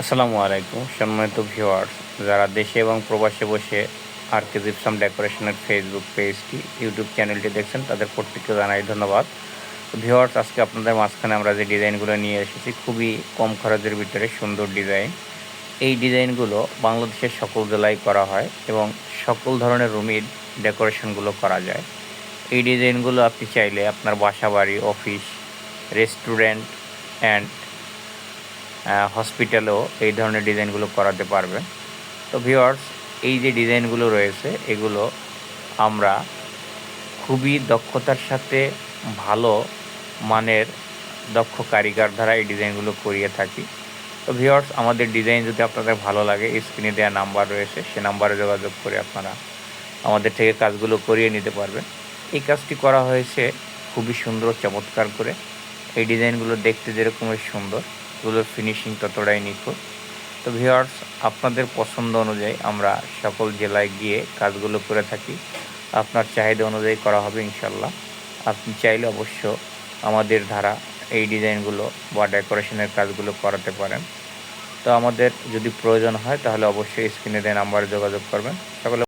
আসসালামু আলাইকুম, সম্মানিত ভিউয়ার্স যারা দেশে এবং প্রবাসে বসে আর কে জিপসাম ডেকোরেশনের ফেসবুক পেজটি ইউটিউব চ্যানেলটি দেখছেন, তাদের প্রত্যেককে জানাই ধন্যবাদ। ভিউয়ার্স আজকে আপনাদের মাঝখানে আমরা যে ডিজাইনগুলো নিয়ে এসেছি, খুবই কম খরচের ভিতরে সুন্দর ডিজাইন। এই ডিজাইনগুলো বাংলাদেশের সকল জেলায় করা হয় এবং সকল ধরনের রুমের ডেকোরেশনগুলো করা যায়। এই ডিজাইনগুলো আপনি চাইলে আপনার বাসা বাড়ি অফিস, রেস্টুরেন্ট অ্যান্ড হসপিটালেও এই ধরনের ডিজাইনগুলো করাতে পারবেন তো ভিওয়ার্স এই যে ডিজাইনগুলো রয়েছে, এগুলো আমরা খুবই দক্ষতার সাথে ভালো মানের দক্ষ কারিগর দ্বারা এই ডিজাইনগুলো করিয়ে থাকি। তো ভিওয়ার্স আমাদের ডিজাইন যদি আপনাদের ভালো লাগে স্ক্রিনে দেওয়া নাম্বার রয়েছে, সে নাম্বারে যোগাযোগ করে আপনারা আমাদের থেকে কাজগুলো করিয়ে নিতে পারবেন। এই কাজটি করা হয়েছে খুবই সুন্দর, চমৎকার করে। এই ডিজাইনগুলো দেখতে যেরকমের সুন্দর। এগুলোর ফিনিশিং ততটাই নিখুঁত। তো ভিওয়ার্স আপনাদের পছন্দ অনুযায়ী আমরা সকল জেলায় গিয়ে কাজগুলো করে থাকি। আপনার চাহিদা অনুযায়ী করা হবে ইনশাল্লাহ আপনি চাইলে অবশ্য আমাদের ধারা এই ডিজাইনগুলো বা ডেকোরেশনের কাজগুলো করাতে পারেন। তো আমাদের যদি প্রয়োজন হয় তাহলে অবশ্যই স্ক্রিনে দেয় নাম্বারে যোগাযোগ করবেন। সকলে